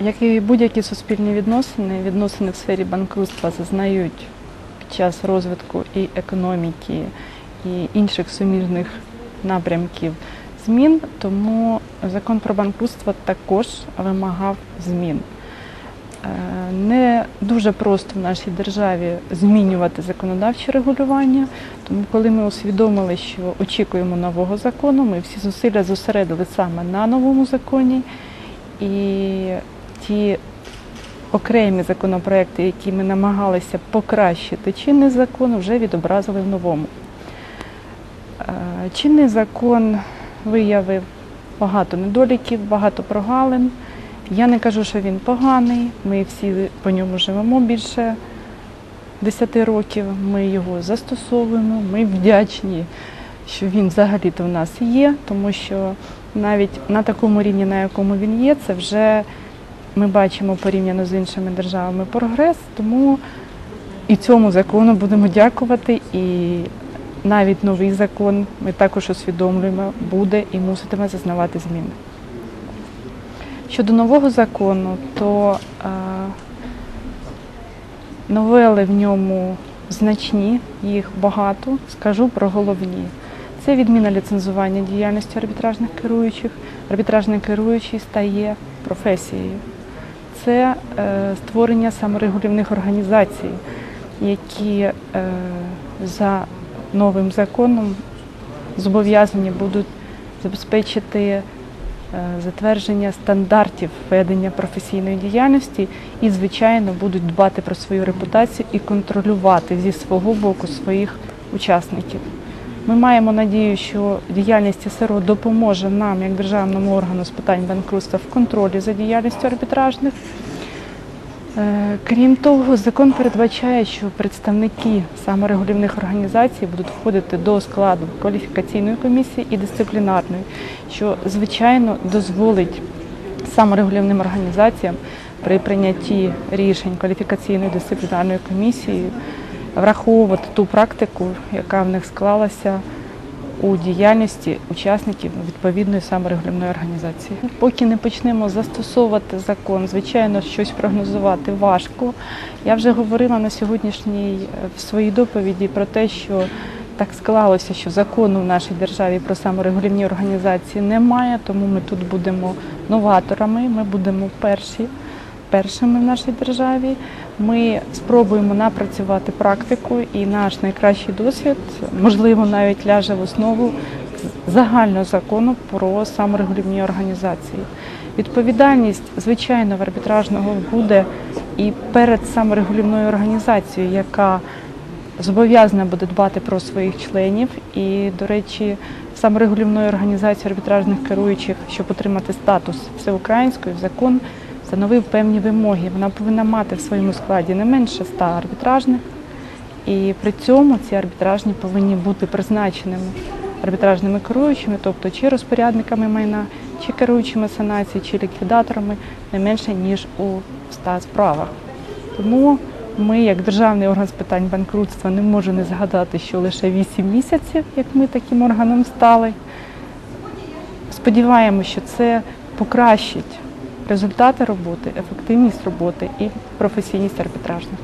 Як і будь-які суспільні відносини, відносини в сфері банкрутства зазнають під час розвитку і економіки, і інших суміжних напрямків змін, тому закон про банкрутство також вимагав змін. Е, Не дуже просто в нашій державі змінювати законодавче регулювання, тому коли ми усвідомили, що очікуємо нового закону, ми всі зусилля зосередили саме на новому законі. І ті окремі законопроекти, які ми намагалися покращити чинний закон, вже відобразили в новому. Е, Чинний закон виявив багато недоліків, багато прогалин. Я не кажу, що він поганий. Ми всі по ньому живемо більше 10 років. Ми його застосовуємо. Ми вдячні, що він взагалі-то в нас є, тому що навіть на такому рівні, на якому він є, це вже ми бачимо порівняно з іншими державами прогрес. Тому і цьому закону будемо дякувати. І навіть новий закон ми також усвідомлюємо, буде і муситиме зазнавати зміни. Щодо нового закону, то е, новели в ньому значні, їх багато. Скажу про головні. Це відміна ліцензування діяльності арбітражних керуючих. Арбітражний керуючий стає професією. Це е, створення саморегулівних організацій, які е, за новим законом зобов'язані будуть забезпечити е, затвердження стандартів ведення професійної діяльності і, звичайно, будуть дбати про свою репутацію і контролювати зі свого боку своїх учасників. Ми маємо надію, що діяльність СРО допоможе нам, як державному органу з питань банкрутства, в контролі за діяльністю арбітражних. Е, Крім того, закон передбачає, що представники саморегулівних організацій будуть входити до складу кваліфікаційної комісії і дисциплінарної, що звичайно дозволить саморегулівним організаціям при прийнятті рішень кваліфікаційної дисциплінарної комісії враховувати ту практику, яка в них склалася у діяльності учасників відповідної саморегулівної організації. Поки не почнемо застосовувати закон, звичайно, щось прогнозувати важко. Я вже говорила на сьогоднішній е, в своїй доповіді про те, що так склалося, що закону в нашій державі про саморегулівні організації немає, тому ми тут будемо новаторами, ми будемо перші. Першими в нашій державі ми спробуємо напрацювати практику, і наш найкращий досвід, можливо, навіть ляже в основу загального закону про саморегулівні організації. Відповідальність, звичайно, в арбітражного буде і перед саморегулівною організацією, яка зобов'язана буде дбати про своїх членів. І, до речі, саморегулівною організацією арбітражних керуючих, щоб отримати статус всеукраїнської, закон встановив певні вимоги. Вона повинна мати в своєму складі не менше 100 арбітражних. І при цьому ці арбітражні повинні бути призначеними арбітражними керуючими, тобто чи розпорядниками майна, чи керуючими санації, чи ліквідаторами не менше, ніж у 100 справах. Тому ми, як державний орган з питань банкрутства, не можемо не згадати, що лише 8 місяців, як ми таким органом стали. Сподіваємося, що це покращить результати роботи, ефективність роботи і професійність арбітражних.